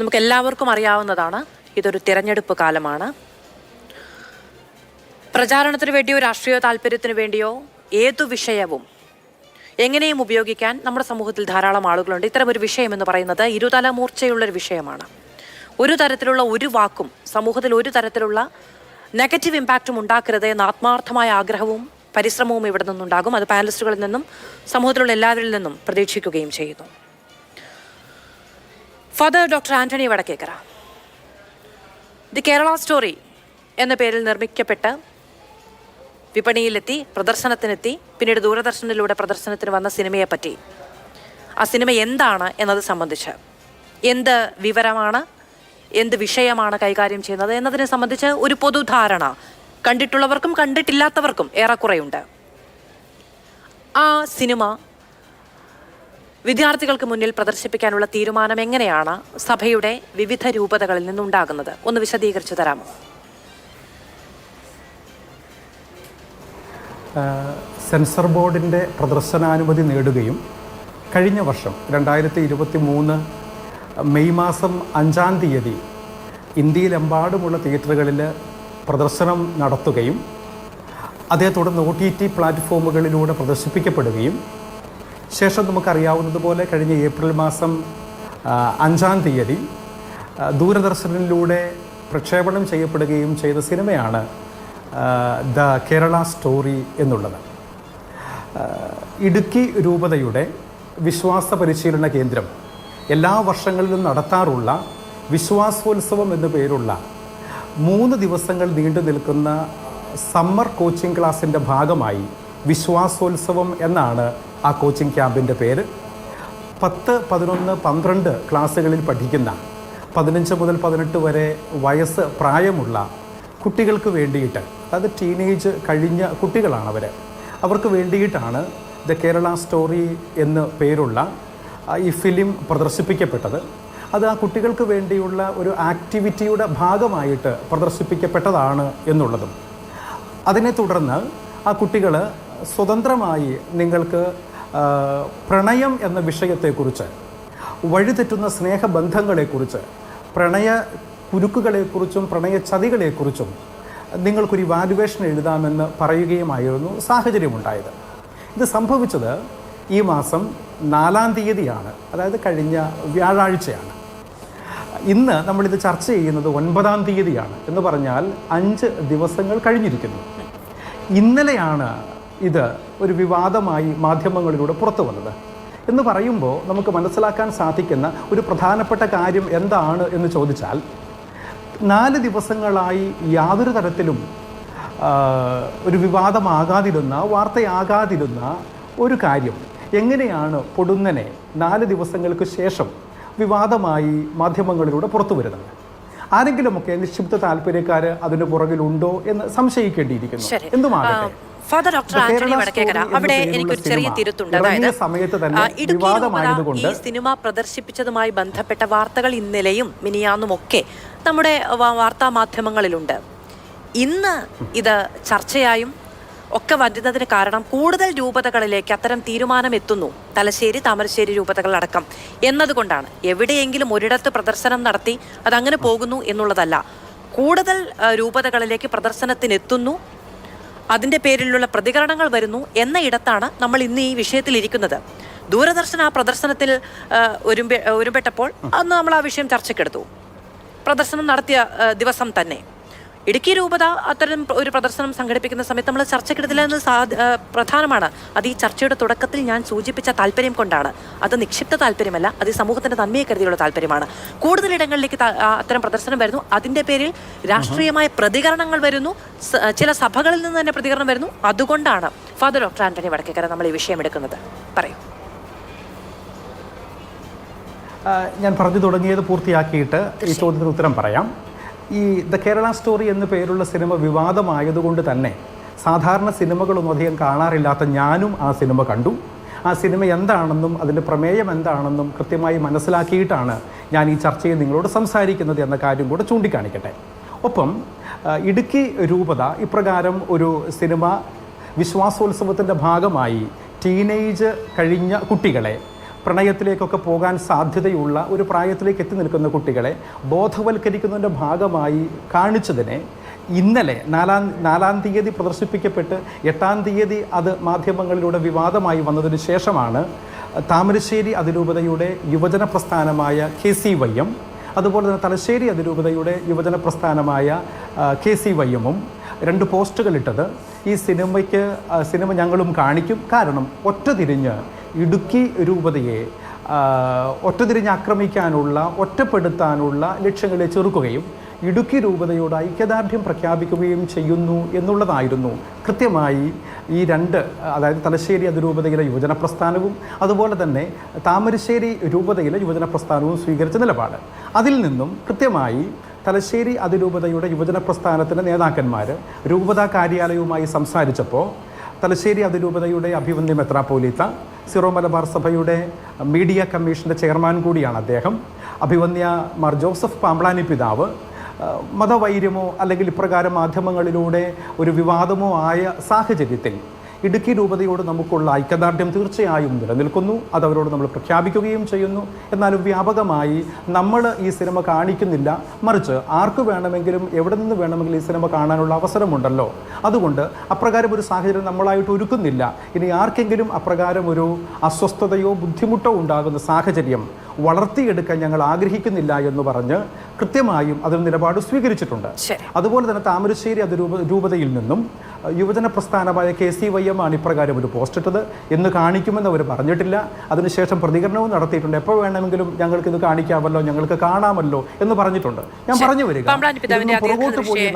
നമുക്ക് എല്ലാവർക്കും അറിയാവുന്നതാണ്. ഇതൊരു തിരഞ്ഞെടുപ്പ് കാലമാണ്. പ്രചാരണത്തിന് വേണ്ടിയോ രാഷ്ട്രീയ താല്പര്യത്തിന് വേണ്ടിയോ ഏതു വിഷയവും എങ്ങനെയും ഉപയോഗിക്കാൻ നമ്മുടെ സമൂഹത്തിൽ ധാരാളം ആളുകളുണ്ട്. ഇത്തരം ഒരു വിഷയം എന്ന് പറയുന്നത് ഇരുതല മൂർച്ചയുള്ളൊരു വിഷയമാണ്. ഒരു തരത്തിലുള്ള ഒരു വാക്കും സമൂഹത്തിൽ ഒരു തരത്തിലുള്ള നെഗറ്റീവ് ഇമ്പാക്റ്റും ഉണ്ടാക്കരുത് എന്ന ആത്മാർത്ഥമായ ആഗ്രഹവും പരിശ്രമവും ഇവിടെ നിന്നുണ്ടാകും. അത് പാനലിസ്റ്റുകളിൽ നിന്നും സമൂഹത്തിലുള്ള എല്ലാവരിൽ നിന്നും പ്രതീക്ഷിക്കുകയും ചെയ്യുന്നു. Father doctor Antony Vadakkekara the Kerala story എന്ന പേരിൽ നിർമ്മിക്കപ്പെട്ട് വിപണിയിലെത്തി പ്രദർശനത്തിനെത്തി പിന്നീട് ദൂരദർശനിലൂടെ പ്രദർശനത്തിന് വന്ന സിനിമയെപ്പറ്റി ആ സിനിമ എന്താണ് എന്നത് സംബന്ധിച്ച്. എന്ത് വിവരമാണ് എന്ത് വിഷയമാണ് കൈകാര്യം ചെയ്യുന്നത് എന്നതിനെ സംബന്ധിച്ച് ഒരു പൊതുധാരണ കണ്ടിട്ടുള്ളവർക്കും കണ്ടിട്ടില്ലാത്തവർക്കും ഏറെക്കുറെയുണ്ട്. ആ സിനിമ വിദ്യാർത്ഥികൾക്ക് മുന്നിൽ പ്രദർശിപ്പിക്കാനുള്ള തീരുമാനം എങ്ങനെയാണ് സഭയുടെ വിവിധ രൂപതകളിൽ നിന്നുണ്ടാകുന്നത്? ഒന്ന് വിശദീകരിച്ചു തരാമോ? സെൻസർ ബോർഡിന്റെ പ്രദർശനാനുമതി നേടുകയും കഴിഞ്ഞ വർഷം രണ്ടായിരത്തി ഇരുപത്തി മൂന്ന് മെയ് മാസം അഞ്ചാം തീയതി ഇന്ത്യയിലെമ്പാടുമുള്ള തിയേറ്ററുകളിൽ പ്രദർശനം നടത്തുകയും അതേ തുടർന്ന് ഒ ടി ടി പ്ലാറ്റ്ഫോമുകളിലൂടെ പ്രദർശിപ്പിക്കപ്പെടുകയും ശേഷം നമുക്കറിയാവുന്നതുപോലെ കഴിഞ്ഞ ഏപ്രിൽ മാസം അഞ്ചാം തീയതി ദൂരദർശനിലൂടെ പ്രക്ഷേപണം ചെയ്യപ്പെടുകയും ചെയ്ത സിനിമയാണ് ദ കേരള സ്റ്റോറി എന്നുള്ളത്. ഇടുക്കി രൂപതയുടെ വിശ്വാസ പരിശീലന കേന്ദ്രം എല്ലാ വർഷങ്ങളിലും നടത്താറുള്ള വിശ്വാസോത്സവം എന്നു പേരുള്ള മൂന്ന് ദിവസങ്ങൾ നീണ്ടു നിൽക്കുന്ന സമ്മർ കോച്ചിങ് ക്ലാസ്സിന്റെ ഭാഗമായി വിശ്വാസോത്സവം എന്നാണ് ആ കോച്ചിങ് ക്യാമ്പിന്റെ പേര്. പത്ത് പതിനൊന്ന് പന്ത്രണ്ട് ക്ലാസ്സുകളിൽ പഠിക്കുന്ന പതിനഞ്ച് മുതൽ പതിനെട്ട് വരെ വയസ്സ് പ്രായമുള്ള കുട്ടികൾക്ക് വേണ്ടിയിട്ട് അത് ടീനേജ് കഴിഞ്ഞ കുട്ടികളാണ് അവർ അവർക്ക് വേണ്ടിയിട്ടാണ് ദ കേരള സ്റ്റോറി എന്ന് പേരുള്ള ഈ ഫിലിം പ്രദർശിപ്പിക്കപ്പെട്ടത്. അത് ആ കുട്ടികൾക്ക് വേണ്ടിയുള്ള ഒരു ആക്ടിവിറ്റിയുടെ ഭാഗമായിട്ട് പ്രദർശിപ്പിക്കപ്പെട്ടതാണ് എന്നുള്ളതും. അതിനെ തുടർന്ന് ആ കുട്ടികൾ സ്വതന്ത്രമായി നിങ്ങൾക്ക് പ്രണയം എന്ന വിഷയത്തെക്കുറിച്ച് വഴിതെറ്റുന്ന സ്നേഹബന്ധങ്ങളെക്കുറിച്ച് പ്രണയ കുരുക്കുകളെക്കുറിച്ചും പ്രണയ ചതികളെക്കുറിച്ചും നിങ്ങൾക്കൊരു വാലുവേഷൻ എഴുതാമെന്ന് പറയുകയുമായിരുന്നു സാഹചര്യമുണ്ടായത്. ഇത് സംഭവിച്ചത് ഈ മാസം നാലാം തീയതിയാണ് അതായത് കഴിഞ്ഞ വ്യാഴാഴ്ചയാണ്. ഇന്ന് നമ്മളിത് ചർച്ച ചെയ്യുന്നത് ഒൻപതാം തീയതിയാണ് എന്ന് പറഞ്ഞാൽ അഞ്ച് ദിവസങ്ങൾ കഴിഞ്ഞിരിക്കുന്നു. ഇന്നലെയാണ് ഇത് ഒരു വിവാദമായി മാധ്യമങ്ങളിലൂടെ പുറത്തു വന്നത്. എന്ന് പറയുമ്പോൾ നമുക്ക് മനസ്സിലാക്കാൻ സാധിക്കുന്ന ഒരു പ്രധാനപ്പെട്ട കാര്യം എന്താണ് എന്ന് ചോദിച്ചാൽ നാല് ദിവസങ്ങളായി യാതൊരു തരത്തിലും ഒരു വിവാദമാകാതിരുന്ന വാർത്തയാകാതിരുന്ന ഒരു കാര്യം. എങ്ങനെയാണ് പൊടുന്നനെ നാല് ദിവസങ്ങൾക്ക് ശേഷം വിവാദമായി മാധ്യമങ്ങളിലൂടെ പുറത്തു വരുന്നത്? ആരെങ്കിലുമൊക്കെ നിക്ഷിപ്ത താല്പര്യക്കാർ അതിന് പുറകിലുണ്ടോ എന്ന് സംശയിക്കേണ്ടിയിരിക്കുന്നു. എന്തുമാകട്ടെ? ഫാദർ ഡോക്ടർ ആന്റണി വടക്കേക്കര അവിടെ എനിക്കൊരു ചെറിയ തിരുത്തുണ്ട്. അതായത് ഇടുക്കി ഈ സിനിമ പ്രദർശിപ്പിച്ചതുമായി ബന്ധപ്പെട്ട വാർത്തകൾ ഇന്നലെയും മിനിയാന്നുമൊക്കെ നമ്മുടെ വാർത്താ മാധ്യമങ്ങളിലുണ്ട്. ഇന്ന് ഇത് ചർച്ചയായും ഒക്കെ വരുന്നതിന് കാരണം കൂടുതൽ രൂപതകളിലേക്ക് അത്തരം തീരുമാനം എത്തുന്നു തലശ്ശേരി താമരശ്ശേരി രൂപതകളടക്കം. എന്നതുകൊണ്ടാണ് എവിടെയെങ്കിലും ഒരിടത്ത് പ്രദർശനം നടത്തി അതങ്ങനെ പോകുന്നു എന്നുള്ളതല്ല. കൂടുതൽ രൂപതകളിലേക്ക് പ്രദർശനത്തിനെത്തുന്നു അതിന്റെ പേരിലുള്ള പ്രതികരണങ്ങൾ വരുന്നു എന്ന ഇടത്താണ് നമ്മൾ ഇന്ന് ഈ വിഷയത്തിൽ ഇരിക്കുന്നത്. ദൂരദർശൻ ആ പ്രദർശനത്തിൽ ഒരുമ്പെ ഒരുപെട്ടപ്പോൾ അന്ന് നമ്മൾ ആ വിഷയം ചർച്ചയ്ക്കെടുത്തു. പ്രദർശനം നടത്തിയ ദിവസം തന്നെ. ഇടുക്കി രൂപത അത്തരം ഒരു പ്രദർശനം സംഘടിപ്പിക്കുന്ന സമയത്ത് നമ്മൾ ചർച്ചയ്ക്കെടുത്തില്ല എന്ന് പ്രധാനമാണ്. അത് ഈ ചർച്ചയുടെ തുടക്കത്തിൽ ഞാൻ സൂചിപ്പിച്ച താല്പര്യം കൊണ്ടാണ്. അത് നിക്ഷിപ്ത താല്പര്യമല്ല അത് സമൂഹത്തിന്റെ നന്മയെ കരുതിയുള്ള താല്പര്യമാണ്. കൂടുതൽ ഇടങ്ങളിലേക്ക് അത്തരം പ്രദർശനം വരുന്നു. അതിന്റെ പേരിൽ രാഷ്ട്രീയമായ പ്രതികരണങ്ങൾ വരുന്നു. ചില സഭകളിൽ നിന്ന് തന്നെ പ്രതികരണം വരുന്നു. അതുകൊണ്ടാണ് ഫാദർ ഡോക്ടർ ആന്റണി വടക്കേക്കര നമ്മൾ ഈ വിഷയം എടുക്കുന്നത്. പറയൂ. ഞാൻ പറഞ്ഞു തുടങ്ങിയത് പൂർത്തിയാക്കിയിട്ട് ഈ ചോദ്യത്തിന് ഉത്തരം പറയാം. ഈ ദ കേരള സ്റ്റോറി എന്ന പേരുള്ള സിനിമ വിവാദമായതുകൊണ്ട് തന്നെ സാധാരണ സിനിമകളൊന്നും അധികം കാണാറില്ലാത്ത ഞാനും ആ സിനിമ കണ്ടു. ആ സിനിമ എന്താണെന്നും അതിന്റെ പ്രമേയം എന്താണെന്നും കൃത്യമായി മനസ്സിലാക്കിയിട്ടാണ് ഞാൻ ഈ ചർച്ചയിൽ നിങ്ങളോട് സംസാരിക്കുന്നത് എന്ന കാര്യം കൂടെ ചൂണ്ടിക്കാണിക്കട്ടെ. ഒപ്പം ഇടുക്കി രൂപത ഇപ്രകാരം ഒരു സിനിമ വിശ്വാസോത്സവത്തിന്റെ ഭാഗമായി ടീനേജ് കഴിഞ്ഞ കുട്ടികളെ പ്രണയത്തിലേക്കൊക്കെ പോകാൻ സാധ്യതയുള്ള ഒരു പ്രായത്തിലേക്ക് എത്തി നിൽക്കുന്ന കുട്ടികളെ ബോധവൽക്കരിക്കുന്നതിന്റെ ഭാഗമായി കാണിച്ചതിനെ ഇന്നലെ നാലാം നാലാം തീയതി പ്രദർശിപ്പിക്കപ്പെട്ട് എട്ടാം തീയതി അത് മാധ്യമങ്ങളിലൂടെ വിവാദമായി വന്നതിന് ശേഷമാണ് താമരശ്ശേരി അതിരൂപതയുടെ യുവജന പ്രസ്ഥാനമായ കെ സി വൈ അതുപോലെ തന്നെ തലശ്ശേരി അതിരൂപതയുടെ യുവജന പ്രസ്ഥാനമായ കെ സി വൈ രണ്ട് പോസ്റ്റുകൾ ഇട്ടത്. ഈ സിനിമയ്ക്ക് സിനിമ ഞങ്ങളും കാണിക്കും. കാരണം ഒറ്റ തിരിഞ്ഞ് ഇടുക്കി രൂപതയെ ഒറ്റതിരിഞ്ഞ് ആക്രമിക്കാനുള്ള ഒറ്റപ്പെടുത്താനുള്ള ലക്ഷ്യങ്ങളെ ചെറുക്കുകയും ഇടുക്കി രൂപതയോട് ഐക്യദാർഢ്യം പ്രഖ്യാപിക്കുകയും ചെയ്യുന്നു എന്നുള്ളതായിരുന്നു കൃത്യമായി ഈ രണ്ട് അതായത് തലശ്ശേരി അതിരൂപതയിലെ യുവജന പ്രസ്ഥാനവും അതുപോലെ തന്നെ താമരശ്ശേരി രൂപതയിലെ യുവജന പ്രസ്ഥാനവും സ്വീകരിച്ച നിലപാട്. അതിൽ നിന്നും കൃത്യമായി തലശ്ശേരി അതിരൂപതയുടെ യുവജന പ്രസ്ഥാനത്തിന്റെ നേതാക്കന്മാർ രൂപതാ കാര്യാലയവുമായി സംസാരിച്ചപ്പോൾ തലശ്ശേരി അതിരൂപതയുടെ അഭിവന്ദ്യ മെത്രാപ്പോലീത്ത സിറോ മലബാർ സഭയുടെ മീഡിയ കമ്മീഷന്റെ ചെയർമാൻ കൂടിയാണ് അദ്ദേഹം. അഭിവന്യ മാർ ജോസഫ് പാമ്പ്ലാനി പിതാവ് മതവൈര്യമോ അല്ലെങ്കിൽ ഇപ്രകാരം മാധ്യമങ്ങളിലൂടെ ഒരു വിവാദമോ ആയ സാഹചര്യത്തിൽ ഇടുക്കി രൂപതയോട് നമുക്കുള്ള ഐക്യദാർഢ്യം തീർച്ചയായും നിലനിൽക്കുന്നു. അത് അവരോട് നമ്മൾ പ്രഖ്യാപിക്കുകയും ചെയ്യുന്നു. എന്നാലും വ്യാപകമായി നമ്മൾ ഈ സിനിമ കാണിക്കുന്നില്ല. മറിച്ച് ആർക്ക് വേണമെങ്കിലും എവിടെ നിന്ന് വേണമെങ്കിലും ഈ സിനിമ കാണാനുള്ള അവസരമുണ്ടല്ലോ. അതുകൊണ്ട് അപ്രകാരം ഒരു സാഹചര്യം നമ്മളായിട്ട് ഒരുക്കുന്നില്ല. ഇനി ആർക്കെങ്കിലും അപ്രകാരം ഒരു അസ്വസ്ഥതയോ ബുദ്ധിമുട്ടോ ഉണ്ടാകുന്ന സാഹചര്യം വളർത്തിയെടുക്കാൻ ഞങ്ങൾ ആഗ്രഹിക്കുന്നില്ല എന്ന് പറഞ്ഞ് കൃത്യമായും അതിന് നിലപാട് സ്വീകരിച്ചിട്ടുണ്ട്. അതുപോലെ തന്നെ താമരശ്ശേരി അതിരൂപ രൂപതയിൽ നിന്നും യുവജന പ്രസ്ഥാനമായ കെ സി വൈ എം ആണ് ഇപ്രകാരം ഒരു പോസ്റ്റ് ഇട്ടത്. എന്ന് കാണിക്കുമെന്ന് അവർ പറഞ്ഞിട്ടില്ല. അതിനുശേഷം പ്രതികരണവും നടത്തിയിട്ടുണ്ട്. എപ്പോൾ വേണമെങ്കിലും ഞങ്ങൾക്ക് ഇത് കാണിക്കാമല്ലോ ഞങ്ങൾക്ക് കാണാമല്ലോ എന്ന് പറഞ്ഞിട്ടുണ്ട്. ഞാൻ പറഞ്ഞു വരിക. പുറകോട്ട് പോയി